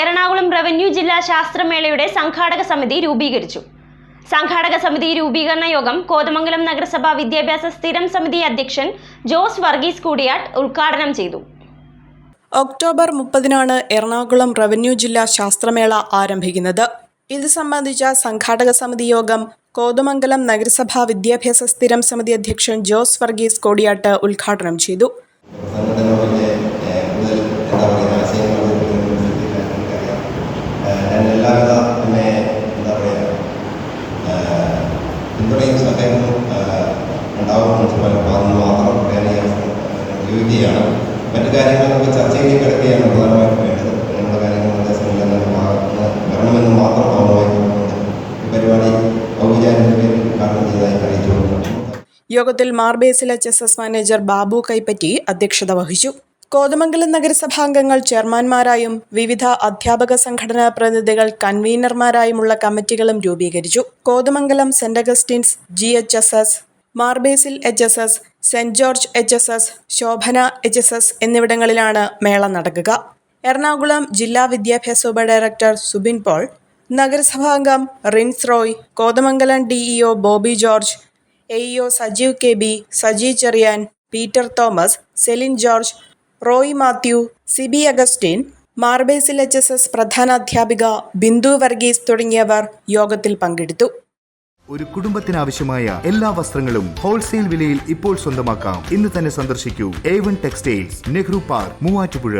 Ernakulam revenue ജില്ലാ ശാസ്ത്രമേളയുടെ സംഘാടക സമിതി രൂപീകരിച്ചു. സംഘാടക സമിതി രൂപീകരണ യോഗം കോതമംഗലം നഗരസഭ വിദ്യാഭ്യാസ സ്ഥിരം സമിതി അധ്യക്ഷൻ ജോസ് വർഗീസ് കൂടിയാട്ട് ഉദ്ഘാടനം ചെയ്തു. ഒക്ടോബർ മുപ്പതിനാണ് എറണാകുളം റവന്യൂ ജില്ലാ ശാസ്ത്രമേള ആരംഭിക്കുന്നത്. ഇത് സംബന്ധിച്ച സംഘാടക സമിതി യോഗം കോതമംഗലം നഗരസഭാ വിദ്യാഭ്യാസ സ്ഥിരം സമിതി അധ്യക്ഷൻ ജോസ് വർഗീസ് കോടിയാട്ട് ഉദ്ഘാടനം ചെയ്തു. പിന്തുണയും ഏഹ്, ഉണ്ടാവുമെന്ന് ഭാഗങ്ങൾ മാത്രം പറയാൻ ഞാൻ ഉപയോഗിക്കുകയാണ്. മറ്റു കാര്യങ്ങൾ നമുക്ക് ചർച്ചയിലേക്ക് കിടക്കുകയാണ് പ്രധാനമായിട്ടും വേണ്ടത്. അങ്ങനെയുള്ള കാര്യങ്ങൾ ഭാഗത്ത് നിന്ന് വരണമെന്ന് മാത്രം മൗനമായി ഈ പരിപാടി ഔപചാരിക ഉദ്ഘാടനം ചെയ്തതായി അറിയിച്ചു യോഗത്തിൽ Mar Basil H S S manager Babu കൈപ്പറ്റി അധ്യക്ഷത വഹിച്ചു. കോതമംഗലം നഗരസഭാംഗങ്ങൾ ചെയർമാൻമാരായും വിവിധ അധ്യാപക സംഘടനാ പ്രതിനിധികൾ കൺവീനർമാരായുമുള്ള കമ്മിറ്റികളും രൂപീകരിച്ചു. Kothamangalam saint Augustine's G H S S Mar Basil H S S saint George H S S Shobhana H S S എന്നിവിടങ്ങളിലാണ് മേള നടക്കുക. എറണാകുളം ജില്ലാ വിദ്യാഭ്യാസ ഉപഡയറക്ടർ Subin Paul നഗരസഭാംഗം Rins Roy Kothamangalam DEO Bobby George AEO Sajeev K B Saji Cherian Peter Thomas Celine George Roy Mathew Sibi Augustine Mar Basil H S S പ്രധാനാധ്യാപിക Bindu Varghese തുടങ്ങിയവർ യോഗത്തിൽ പങ്കെടുത്തു. ഒരു കുടുംബത്തിനാവശ്യമായ എല്ലാ വസ്ത്രങ്ങളും ഹോൾസെയിൽ വിലയിൽ ഇപ്പോൾ സ്വന്തമാക്കാം. ഇന്ന് തന്നെ സന്ദർശിക്കൂ. A one textiles Nehru park Muvattupuzha.